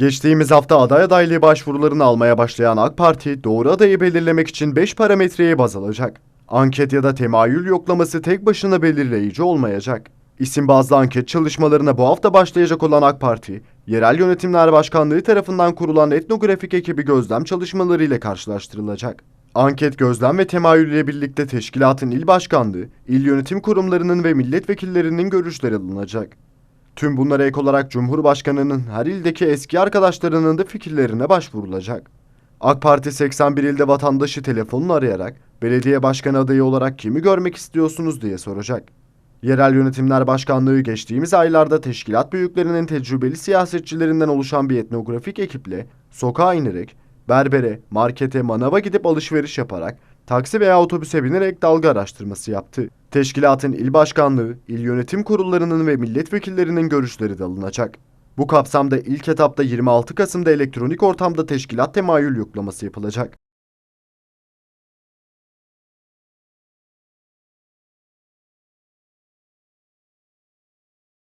Geçtiğimiz hafta aday adaylığı başvurularını almaya başlayan AK Parti, doğru adayı belirlemek için 5 parametreyi baz alacak. Anket ya da temayül yoklaması tek başına belirleyici olmayacak. İsim bazlı anket çalışmalarına bu hafta başlayacak olan AK Parti, Yerel Yönetimler Başkanlığı tarafından kurulan etnografik ekibi gözlem çalışmaları ile karşılaştırılacak. Anket, gözlem ve temayül ile birlikte teşkilatın il başkanlığı, il yönetim kurumlarının ve milletvekillerinin görüşleri alınacak. Tüm bunlara ek olarak Cumhurbaşkanı'nın her ildeki eski arkadaşlarının da fikirlerine başvurulacak. AK Parti 81 ilde vatandaşı telefonla arayarak belediye başkanı adayı olarak kimi görmek istiyorsunuz diye soracak. Yerel Yönetimler Başkanlığı geçtiğimiz aylarda teşkilat büyüklerinin tecrübeli siyasetçilerinden oluşan bir etnografik ekiple sokağa inerek berbere, markete, manava gidip alışveriş yaparak taksi veya otobüse binerek dalga araştırması yaptı. Teşkilatın il başkanlığı, il yönetim kurullarının ve milletvekillerinin görüşleri de alınacak. Bu kapsamda ilk etapta 26 Kasım'da elektronik ortamda teşkilat temayül yoklaması yapılacak.